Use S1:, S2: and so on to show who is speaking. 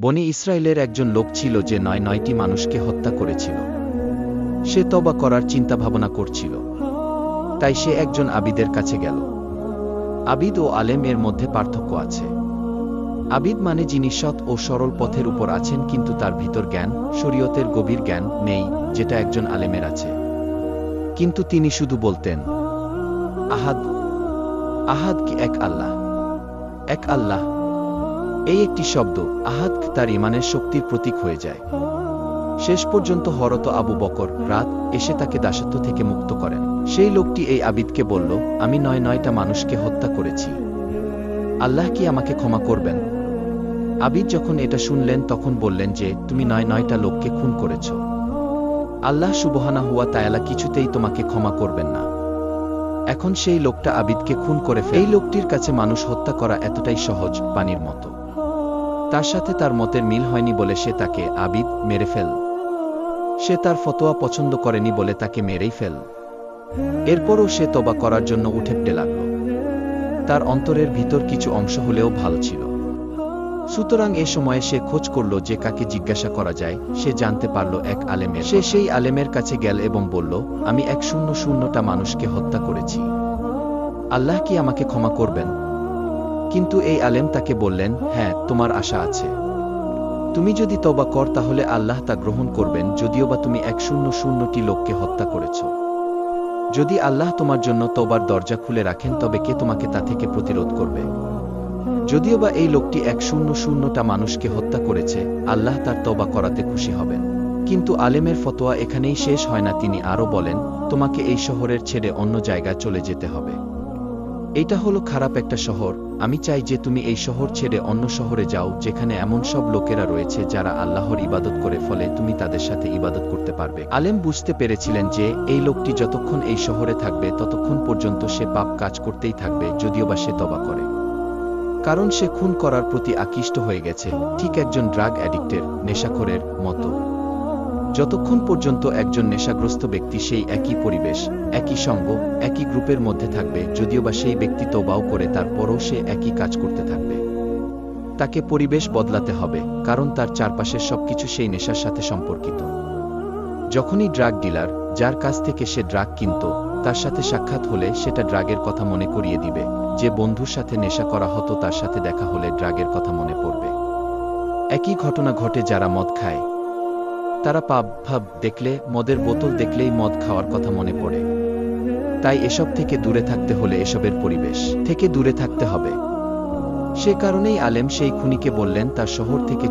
S1: বনি ইসরায়েলের একজন লোক ছিল যে নয় নয়টি মানুষকে হত্যা করেছিল। সে তবা করার চিন্তাভাবনা করছিল। তাই সে একজন আবিদের কাছে গেল। আবিদ ও আলেম এর মধ্যে পার্থক্য আছে। আবিদ মানে যিনি সৎ ও সরল পথের উপর আছেন কিন্তু তার ভিতর জ্ঞান, শরীয়তের গভীর জ্ঞান নেই, যেটা একজন আলেমের আছে। কিন্তু তিনি শুধু বলতেন, আহাদ আহাদ কি এক আল্লাহ? এক আল্লাহ এই একটি শব্দ আহাদ তার ইমানের শক্তির প্রতীক হয়ে যায়। শেষ পর্যন্ত হরত আবু বকর রাত এসে তাকে দাসত্ব থেকে মুক্ত করেন। সেই লোকটি এই আবিদকে বলল, আমি নয় নয়টা মানুষকে হত্যা করেছি। আল্লাহ কি আমাকে ক্ষমা করবেন? আবিদ যখন এটা শুনলেন, তখন বললেন যে, তুমি নয় নয়টা লোককে খুন করেছ। আল্লাহ সুবহানা হুয়া তায়ালা কিছুতেই তোমাকে ক্ষমা করবেন না। এখন সেই লোকটা আবিদকে খুন করে ফেলে। এই লোকটির কাছে মানুষ হত্যা করা এতটাই সহজ পানির মতো। তার সাথে তার মতের মিল হয়নি বলে সে তাকে আবিদ মেরে ফেল। সে তার ফতোয়া পছন্দ করেনি বলে তাকে মেরেই ফেল। এরপরও সে তবা করার জন্য উঠেপটে লাগল। তার অন্তরের ভিতর কিছু অংশ হলেও ভালো ছিল। সুতরাং এ সময়ে সে খোঁজ করল যে কাকে জিজ্ঞাসা করা যায় সে জানতে পারল এক আলেমের সে সেই আলেমের কাছে গেল এবং বলল আমি এক শূন্য শূন্যটা মানুষকে হত্যা করেছি। আল্লাহ কি আমাকে ক্ষমা করবেন? কিন্তু এই আলেম তাকে বললেন হ্যাঁ তোমার আশা আছে। তুমি যদি তবা কর, তাহলে আল্লাহ তা গ্রহণ করবেন, যদিও বা তুমি এক শূন্য শূন্যটি লোককে হত্যা করেছ। যদি আল্লাহ তোমার জন্য তবার দরজা খুলে রাখেন, তবে কে তোমাকে তা থেকে প্রতিরোধ করবে? যদিও বা এই লোকটি এক শূন্য শূন্যটা মানুষকে হত্যা করেছে, আল্লাহ তার তবা করাতে খুশি হবেন। কিন্তু আলেমের ফতোয়া এখানেই শেষ হয় না। তিনি আরও বলেন, তোমাকে এই শহরের ছেড়ে অন্য জায়গায় চলে যেতে হবে। এইটা হলো খারাপ একটা শহর। আমি চাই যে তুমি এই শহর ছেড়ে অন্য শহরে যাও, যেখানে এমন সব লোকেরা রয়েছে যারা আল্লাহর ইবাদত করে ফলে তুমি তাদের সাথে ইবাদত করতে পারবে। আলেম বুঝতে পেরেছিলেন যে এই লোকটি যতক্ষণ এই শহরে থাকবে, ততক্ষণ পর্যন্ত সে পাপ কাজ করতেই থাকবে, যদিও বা সে তবা করে। কারণ সে খুন করার প্রতি আকৃষ্ট হয়ে গেছে, ঠিক একজন ড্রাগ অ্যাডিক্টের, নেশাখোরের মতো। যতক্ষণ পর্যন্ত একজন নেশাগ্রস্ত ব্যক্তি সেই একই পরিবেশ, একই সঙ্গ, একই গ্রুপের মধ্যে থাকবে, যদিও বা সেই ব্যক্তি তোবাও করে, তারপরও সে একই কাজ করতে থাকবে। তাকে পরিবেশ বদলাতে হবে, কারণ তার চারপাশের সবকিছু সেই নেশার সাথে সম্পর্কিত। যখনই ড্রাগ ডিলার, যার কাছ থেকে সে ড্রাগ কিনত, তার সাথে সাক্ষাৎ হলে সেটা ড্রাগের কথা মনে করিয়ে দিবে। যে বন্ধুর সাথে নেশা করা হতো, তার সাথে দেখা হলে ড্রাগের কথা মনে পড়বে। একই ঘটনা ঘটে যারা মদ খায় তারা পাব ভাব দেখলে, মদের বোতল দেখলেই মদ খাওয়ার কথা মনে পড়ে। তাই এসব থেকে দূরে থাকতে হলে এসবের পরিবেশ থেকে দূরে থাকতে হবে। সে কারণেই আলেম সেই খুনিকে বললেন, তার শহর থেকে